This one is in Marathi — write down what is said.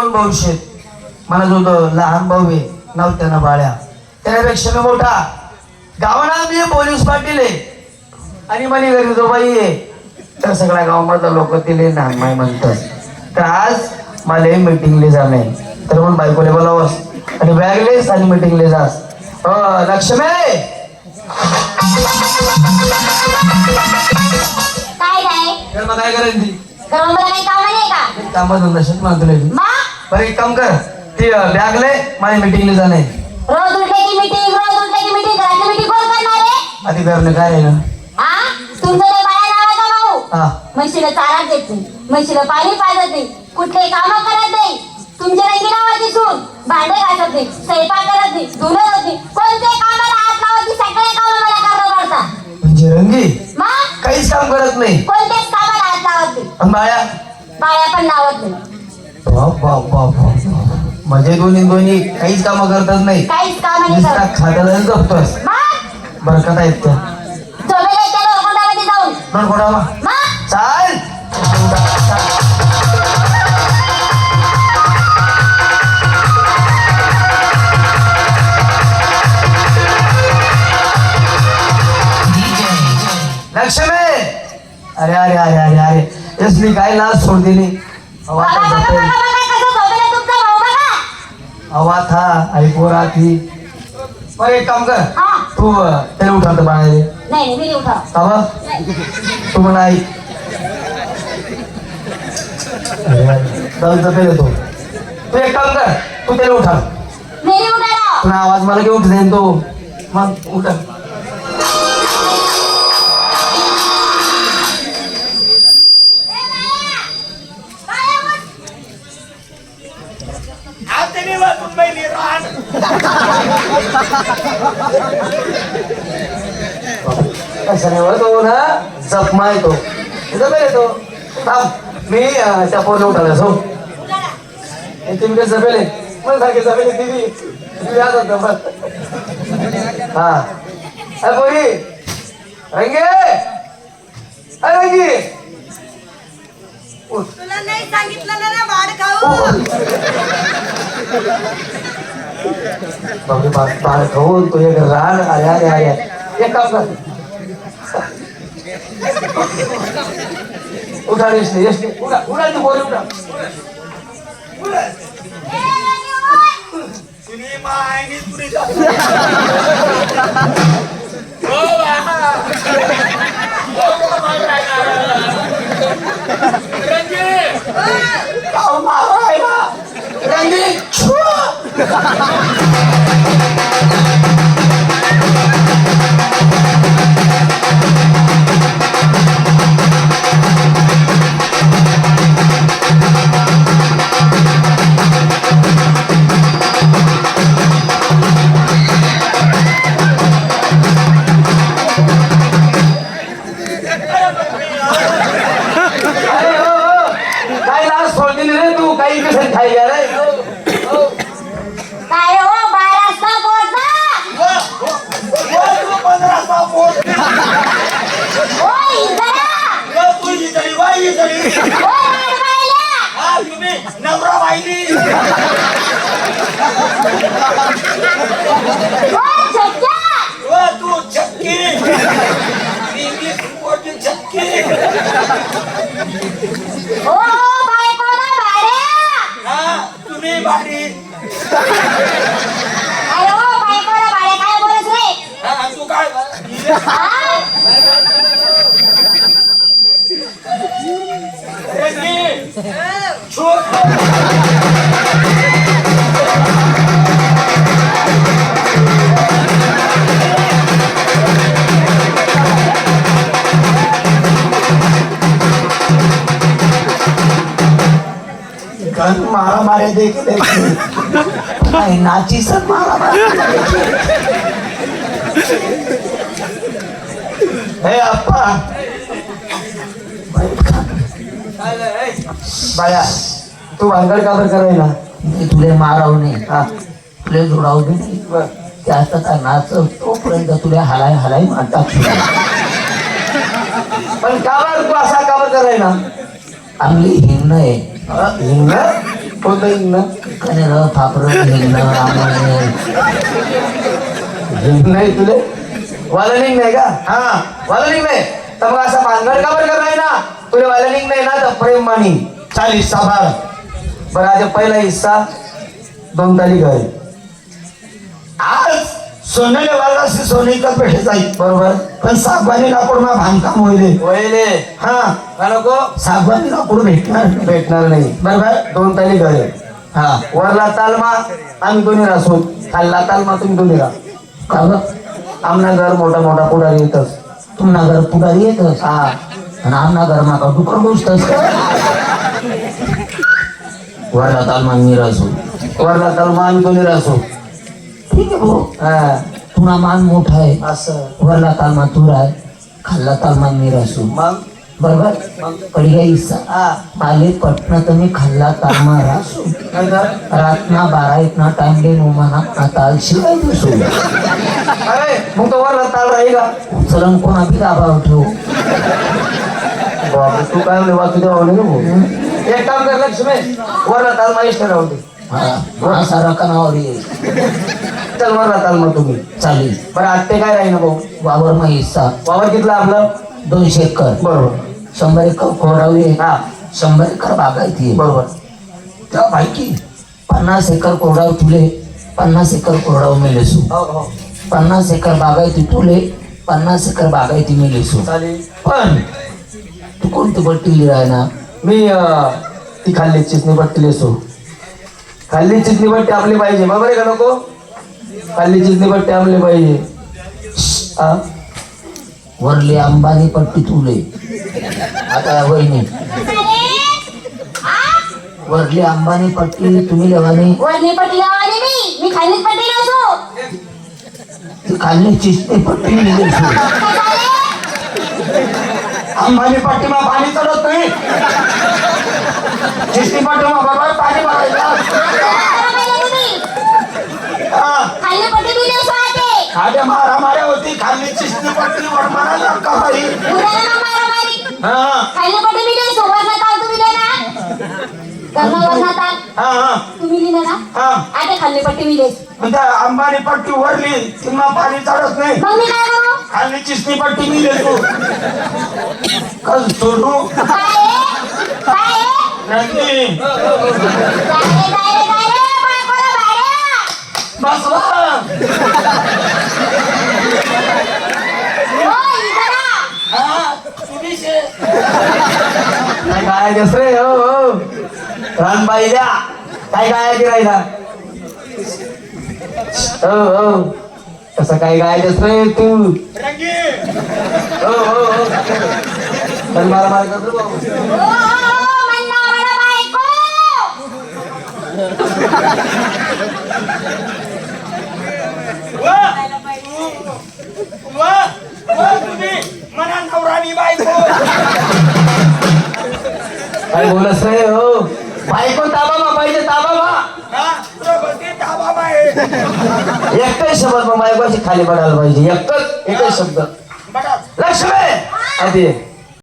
दोन भाऊ शेत मला जो लहान भाऊ आहे नाव त्यांना बाळ्या त्याच्यापेक्षा मी मोठा. गावाना मी पोलीस पाटील आहे. आणि म्हणे घरी जो बाई आहे तर सगळ्या गावामधल्या लोक तिले नागमाय म्हणतात. तर आज मला मिटिंगला जाणे तर मग बायकोले बोलावस आणि बॅगलेस आणि मिटिंगले जास अ लक्ष्मी! काय काय करायची तर मला काही काम नाही का? कामाधंदा शेत म्हणतो मी मा? बरं एक काम कर. ती बॅगले माझ्या मिटिंगला जाणे रोज उलट्याची मीटिंग रोज उलट्याची मीटिंग घरातली मीटिंग कोण करणार आहे? अधिकाऱ्याने काय आहे ना? हा तुमचं ते बाया नावाचा भाऊ. हा. म्हशीला चारा देत नाही. म्हशीला पाणी पाजत नाही. कुठले काम करत नाही. तुमच्या रंगी नावाची सून. भांडे घासत नाही. स्वयंपाक करत नाही. धुणं पण लावत नाही. बाप बाप बाप बाप म्हणजे दोन्ही दोन्ही काहीच कामं करतच नाही. काहीच काम नाही नुसता करत. खात्याला जपतोस मग बरं कथा आहेत त्या झोपेला त्याला कोणामध्ये जाऊन. दोन कोणाला मग चाल. लक्ष्मी. अरे अरे अरे अरे अरे. यसली काय लाज सोड दिली था आई पोरा थी बरं एक काम कर. हा. तू त्याला उठावतं मी नाही उठा तू म्हणा आई. जाऊ येतो. तू एक काम कर तू त्याला उठा. तुला आवाज मला घेऊन जाईन तो. मग उठा. बरं तो. ना जपमा येतो. जपेल मी त्या उठाला सो तुम्ही काय जपेल? मला सारखे जपेल दिदी. तुम्ही आज होता हा. अरे पोरी. रंगे! अरे रंगी. तुला नाही सांगितलं ना भाड खाऊ. बापरे बाळ बाळ खाऊन तो एक रान अरे एक काम कर. उठा रेशने रेशने उठा उठा ती पोरी उठा Ah! काय नाची सर हे अप्पा बाया तू करायला मी तुले माराव नाही हा तुले जोडाव बी नाही बर ते आता का नाच तोपर्यंत तुला हलाय हलाय म्हणतात पण का बरं तू असा का बरं करायला? चांगली हिंमत आहे. हिंग? हिंगणं नाही तुले वालनिंग नाही का हा वालनिंग नाही तर मग असा भानगड का बरं कराय ना तुले वालनिंग नाही ना तर प्रेम मानी चाल हिस्सा भाग बरं आज पहिला हिस्सा दोन तारीख आहे आज सोनेले से सोने का पेठे जाईल. बरोबर? पण सागवानी लाकूड मा बांधकाम होईल. वहिले हा. का नको? सागवानी लाकूड भेटणार? नाही. भेटणार नाही. बरोबर? दोन तारीख आहे हा. वरला तालमा आम्ही दोन्ही राहतो खाल्ला तालमा तुम्ही दोन्ही राहा. का आमना घर मोठा मोठा पुढारी येतच. तुमना घर पुढारी येतस हा. आणि आमना घर माका डुकर गोष्टस वरला तालमा मी रासू. वरला तालमा आम्ही दोन्ही राहतो ठीक आहे भाऊ. हा. तुना मान मोठा आहे. असं. वरला तालमा तू राय खाल्ला तालमा मी रासू मग? बरोबर? पडिया हा. आले पटना तुम्ही खाल्ला तालमा रासू रातना बारा इतना टाइम दे उमाना ताल शिवाय दिसू मग तो वरला ताल राहील. चलन कोणा बी दाबाव ठेवू? बापरे तू काय म्हणले वाचू द्या म्हणे ना भाऊ. एक काम कर लक्ष्मी वरला ताल माहिती राहू दे. हा सारा कनावर येईल चल वरला ताल मग तुम्ही. चालेल. बरं आत्ते काय राहील ना भाऊ? वावर मा हिस्सा वावर कितला आपलं? दोनशे एकर. बरोबर. शंभर एकर कोरडावी आहे. हा. शंभर एकर बागायती आहे. बरोबर. त्या पैकी पन्नास एकर कोरडाव तुले पन्नास एकर कोरडाव मेलेसू. हो हो. पन्नास एकर बागायती तुले पन्नास एकर बागायती मेलेसू. चालेल. पण तू कोणती बट्टी ना? मी अं, ती खाल्ली चिचणी बट्टी लेसो. खाल्ली चिचणी बट्टी आपली पाहिजे. बरोबर आहे का नको? खाल्ली चिचणी बट्टी आपली पाहिजे. हा वरली अंबानी पट्टी तुले आता वहिनी. वरली अंबानी पट्टी तुम्ही लेवानी वरणी पट्टी लावानी मी. मी खालीच पट्टी नसू ती खाल्ली चिसते पट्टी झाले अंबानी पाठीमा पाणी चढत नाही. चिस्ती पाठीमा बरोबर पाणी भरायचं करा पहिले तुम्ही हा खाली पट्टी मी नसू खाद्य मारा माऱ्या होती. खाल्ली चिस्ती पाठी वर म्हणाला का बाई उद्याला ना मारामारी. हा. खाली पट्टी मी नसू वरना ताल तुम्ही देणार करणं वरना ताल हा हा. तुम्ही लिहिलं ना? हा. आते खाली पट्टी मी देस म्हणजे अंबानी पट्टी वरली किंवा पाणी चढत नाही. मग मी काय करू? खाल्ली चिस्ती पट्टी मी देतो. कस सोडू काय आहे? काय आहे? नंदी. जायरे, जायरे, जायरे, बायकोला भाड्या. बसवा. हो, इकडं आ. हा तुम्हीच आहे. काय रे हो हो। रान द्या काय काय की राहिला हो हो। कसं काय गायचंस रे तू? हो हो हो। मारा मारा करतो भाऊ हो, हो, हो, म्हणणं मला बायको. वा वा तुम्ही मना नवरानी बायको काय बोलस रे हो? बायको ताबा मा पाहिजे ताबा मा हा प्रभती ताबा बाय एकच शब्द मग बायकोची खाली पडायला पाहिजे. एकच एकच शब्द. लक्ष्मी! आधी.